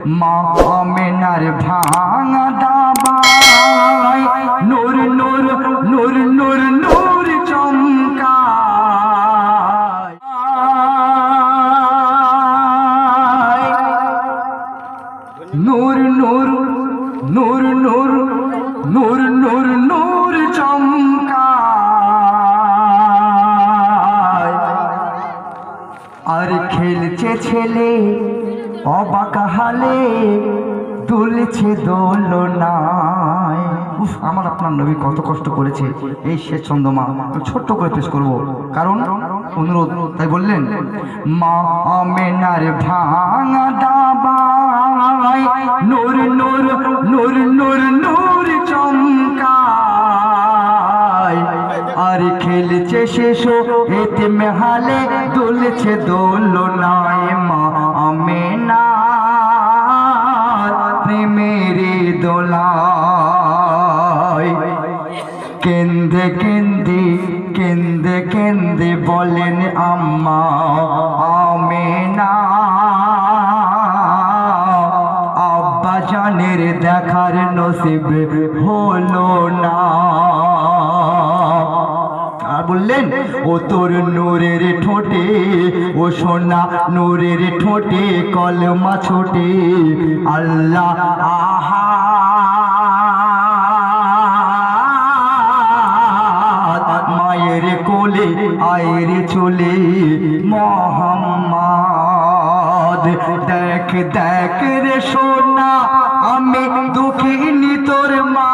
মা আমেনার ভাঙা দাবাই নূর নূর নূর নূর নূর চমকায়। নূর নূর নূর নূর নূর নূর নূর আর খেলছে ছেলে অবাক হালে দুলছে দোলনায়। উফ, আমার আপনার নবী কত কষ্ট করেছে। এই শেষ ছন্দমা আমি ছোট্ট করে পেশ করব। কারণ, অনুরোধ, তাই বললেন, মা আমেনার ভাঙা দাবাই নূর নূর নূর নূর নূর চমকায়। আর খেলছে শেষ এতে মেহালে দুলছে দোলনায় মা আমেনা দোলায় কেন্দে কেন্দে কেন্দে কেন্দে বলেন আম্মা, আমেনা। আব্বা জানের দেখার নসিব হলো না। আর বললেন, ও তোর নূরের ঠোঁটে, ও সোনা নূরের ঠোঁটে, কলমা ছোটে, আল্লাহ আহা আয়ের চলে মোহাম্মদ। দেখ দেখ রে সোনা, আমি দুঃখিনী তোর মা।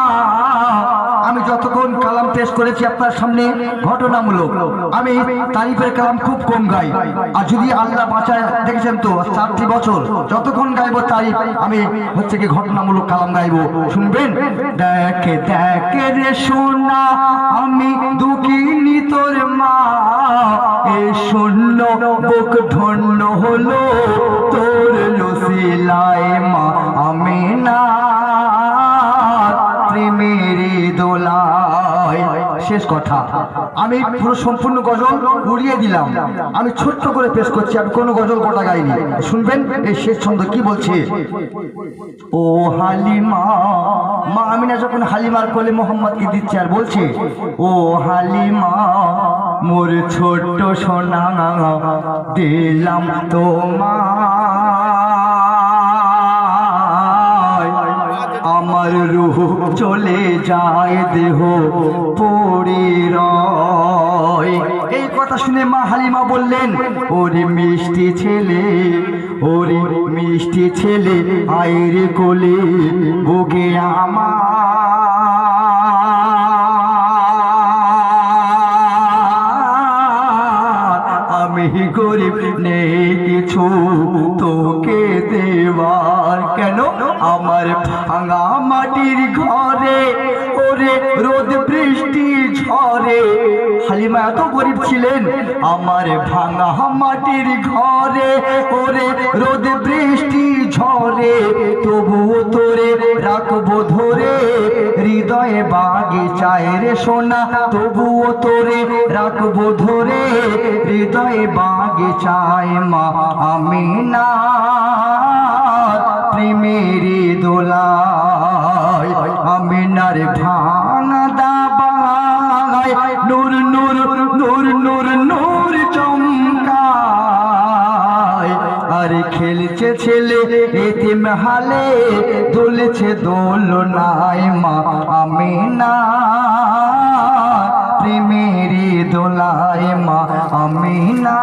আমি যতক্ষণ কালাম পেশ করেছি আপনার সামনে ঘটনামূলক, আমি তারিফের কালাম খুব কম গাই। আর যদি আল্লাহ বাঁচায়, দেখেছেন তো, চারটি বছর যতক্ষণ গাইবো তারিফ, আমি হচ্ছে কি ঘটনামূলক কালাম গাইবো। শুনবেন? দেখ দেখ রে সোনা, আমি দুঃখিনী তোর মা, এ শূন্য বুক ধন্য হলো তোর লুসিলায় মা আমি না প্রেমের দোলায়। শেষ কথা। আমি পুরো সম্পূর্ণ গজল উড়িয়ে দিলাম। আমি ছোট্ট করে পেশ করছি, আমি কোনো গজল গোটা গাইনি। শুনবেন এই শেষ ছন্দ কি বলছে? ও হালিমা, মা আমিনা যখন হালিমার কোলে মোহাম্মদকে দিচ্ছে আর বলছে, ও হালিমা, মোর ছোট্ট সোনা দিলাম তোমায়। আমার রুহ চলে যায়, দেহ পড়ে শুনে মা হালিমা বললেন, ওরে মিষ্টি ছেলে, ওরে মিষ্টি ছেলে, আয়ের কোলে বুকে আমার। আমি গরিব, নেই কিছু তোকে দেওয়ার কেন আমার ভাঙা মাটির ঘরে? ওরে রোদ বৃষ্টি ঝরে। হালিমা এত গরিব ছিলেন আমার ভাঙা মাটির ঘরে। ওরে রোদ বৃষ্টি ঝরে তবুও তোরে রাখব ধরে। হৃদয়ে বাগে চায় রে সোনা, তবুও তোরে রাখব ধরে। হৃদয়ে বাগে চায় মা আমি না প্রেমের দোলায়, আমিনার ভাঙা দাবায়, নূর নূর নূর নূর নূর চমকায়। আর খেলছে ছেলে এতিম হালে, দুলছে দোলনায় মা আমি না প্রেমের দোলায় মা আমি না